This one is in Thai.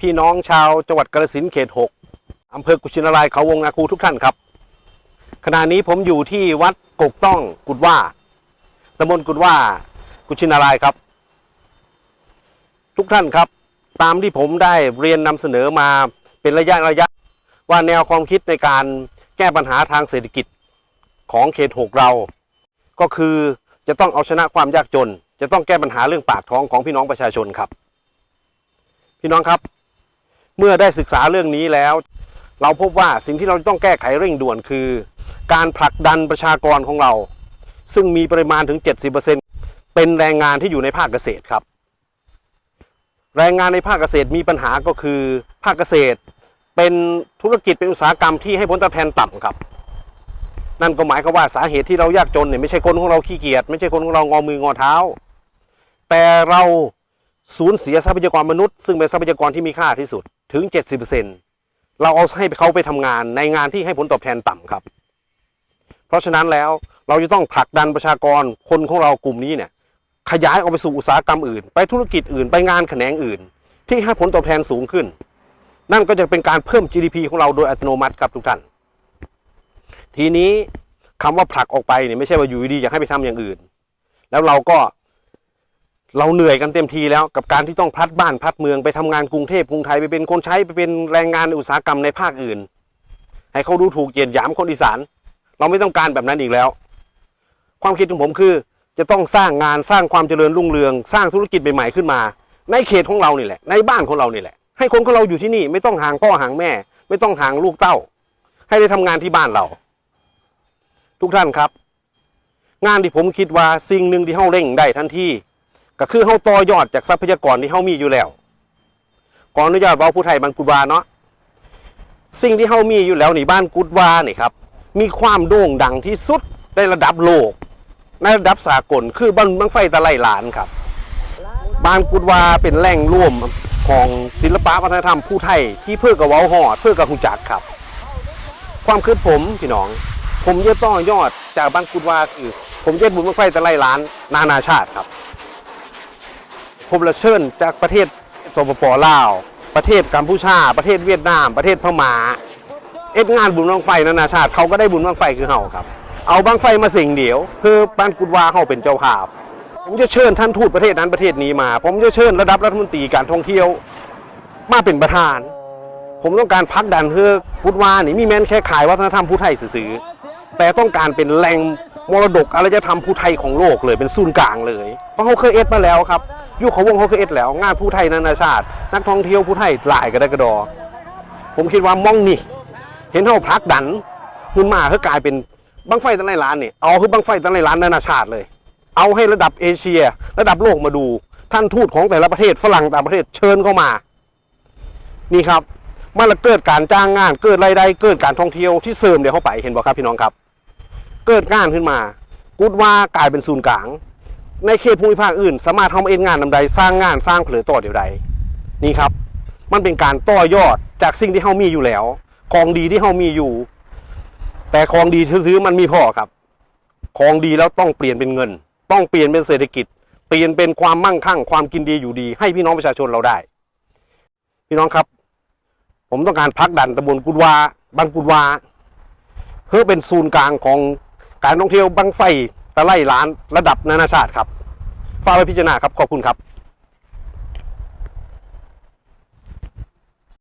พี่น้องชาวจังหวัดกาฬสินเขต 6อำเภอกุชินารายเขาวงนาคูทุกท่านครับ ขณะนี้ผมอยู่ที่วัดกกต้องกุดว่าตำบลกุดว่ากุชินารายครับ ทุกท่านครับ ตามที่ผมได้เรียนนำเสนอมาเป็นระยะระยะ ว่าแนวความคิดในการแก้ปัญหาทางเศรษฐกิจของเขต 6 เรา ก็คือจะต้องเอาชนะความยากจน จะต้องแก้ปัญหาเรื่องปากท้องของพี่น้องประชาชนครับ พี่น้องครับ เมื่อได้ศึกษาเรื่องนี้แล้ว เราพบว่าสิ่งที่เราต้องแก้ไขเร่งด่วนคือ การผลักดันประชากรของเรา ซึ่งมีปริมาณถึง 70%เป็นแรงงานที่อยู่ในภาคเกษตรครับ แรงงานในภาคเกษตรมีปัญหาก็คือภาคเกษตรเป็นธุรกิจเป็นอุตสาหกรรมที่ให้ผลตอบแทนต่ำครับ นั่นก็หมายความว่าสาเหตุที่เรายากจนเนี่ยไม่ใช่คนของเราขี้เกียจไม่ใช่คนของเรางอมืองอเท้า แต่เราสูญเสียทรัพยากรมนุษย์ ซึ่งเป็นทรัพยากรที่มีค่าที่สุด ถึง 70%เราเอาให้เขาไปทำงานในงานที่ให้ผลตอบแทนต่ำครับ เพราะฉะนั้นแล้วเราจะต้องผลักดันประชากรคนของเรากลุ่มนี้เนี่ย ขยายออกไปสู่อุตสาหกรรมอื่น ไปธุรกิจอื่นไปงานแขนงอื่น ที่ให้ผลตอบแทนสูงขึ้น นั่นก็จะเป็นการเพิ่ม GDP ของเราโดยอัตโนมัติครับทุกท่าน ทีนี้คำว่าผลักออกไปเนี่ยไม่ใช่ว่าอยู่ดีๆอยากให้ไปทำอย่างอื่น แล้วเราก็ เราเหนื่อยกันเต็มทีแล้วกับการที่ต้องพลัดบ้านพลัดเมืองไปทำงานกรุงเทพกรุงไทยไปเป็นคนใช้ไปเป็นแรงงานอุตสาหกรรมในภาคอื่น ให้เขาดูถูกเหยียดหยามคนอีสาน เราไม่ต้องการแบบนั้นอีกแล้ว ความคิดของผมคือจะต้องสร้างงานสร้างความเจริญรุ่งเรือง สร้างธุรกิจใหม่ๆขึ้นมา ในเขตของเรานี่แหละในบ้านของเรานี่แหละ ให้คนของเราอยู่ที่นี่ไม่ต้องห่างพ่อห่างแม่ ไม่ต้องห่างลูกเต้า ให้ได้ทำงานที่บ้านเรา ทุกท่านครับ งานที่ผมคิดว่าสิ่งหนึ่งที่เฮาเร่งได้ทันที ก็คือเฮาต่อยอดจากทรัพยากรที่เฮามีอยู่แล้วขออนุญาตว้าผู้ไทยบ้านกุดวาเนาะสิ่งที่เฮามีอยู่แล้วนี่บ้านกุดวานี่ครับ มีความโด่งดังที่สุดในระดับโลก ในระดับสากลคือบ้านบังไฟตะไลหลานครับ บ้านกุดวาเป็นแหล่งร่วมของศิลปะวัฒนธรรมผู้ไทยที่เพื่อกระเว้าหอดเพื่อกระหุจักครับ ความคิดผมพี่น้อง ผมจะต่อยอดจากบ้านกุดวาคือ ผมจะบุญบังไฟตะไลหลาน นานาชาติครับ ผมละเชิญจากประเทศสปปลาว ประเทศกัมพูชา ประเทศเวียดนาม ประเทศพม่าเอ็ดงานบุญบังไฟนานาชาติเขาก็ได้บุญบังไฟคือเฮาครับ เอาบังไฟมาสิ่งเดียวเพื่อบ้านกุดวาเฮาเป็นเจ้าภาพผมจะเชิญท่านทูตประเทศนั้นประเทศนี้มา ผมจะเชิญระดับรัฐมนตรีการท่องเที่ยวมาเป็นประธาน ผมต้องการพักดันเพื่อกุดวานี่มีแม้นแค่ขายวัฒนธรรมผู้ไทยสื่อแต่ต้องการเป็นแหล่งมรดกอารยธรรมผู้ไทยของโลกเลยเป็นศูนย์กลางเลย เพราะเขาเคยเอ็ดมาแล้วครับ ยุคเขาวงเขาเคยเอ็ดแล้ว งานผู้ไทยนานาชาติ นักท่องเที่ยวผู้ไทยหลายกระไดกระดอ ผมคิดว่ามองนี่ เห็นเขาผลักดันขึ้นมาคือกลายเป็นบังไฟตั้งในร้านนี่เอาคือบังไฟตั้งในร้านนานาชาติเลย เอาให้ระดับเอเชีย ระดับโลกมาดู ท่านทูตของแต่ละประเทศฝรั่งต่างประเทศเชิญเข้ามา นี่ครับมันละเกิดการจ้างงาน เกิดรายได้เกิดการท่องเที่ยวที่เสริมเดี๋ยวเข้าไปเห็นบ่ครับพี่น้องครับ เกิดงานขึ้นมากุดว่ากลายเป็นศูนย์กลาง ในเขตภูมิภาคอื่น สามารถทำเอ็นงานนำใดสร้างงานสร้างเผลอต่อเดียวใดนี่ครับ มันเป็นการต่อยอดจากสิ่งที่เฮามีอยู่แล้วของดีที่เฮามีอยู่ แต่ของดีที่ซื้อมันมีพอครับ ของดีแล้วต้องเปลี่ยนเป็นเงิน ต้องเปลี่ยนเป็นเศรษฐกิจ เปลี่ยนเป็นความมั่งคั่ง ความกินดีอยู่ดี ให้พี่น้องประชาชนเราได้ พี่น้องครับ ผมต้องการพักดันตำบลกุดวาบ้านกุดวาเพื่อเป็นศูนย์กลางของการท่องเที่ยวบังไฟ ตะไล่ล้านระดับนานาชาติครับฝากไว้พิจารณาครับขอบคุณครับ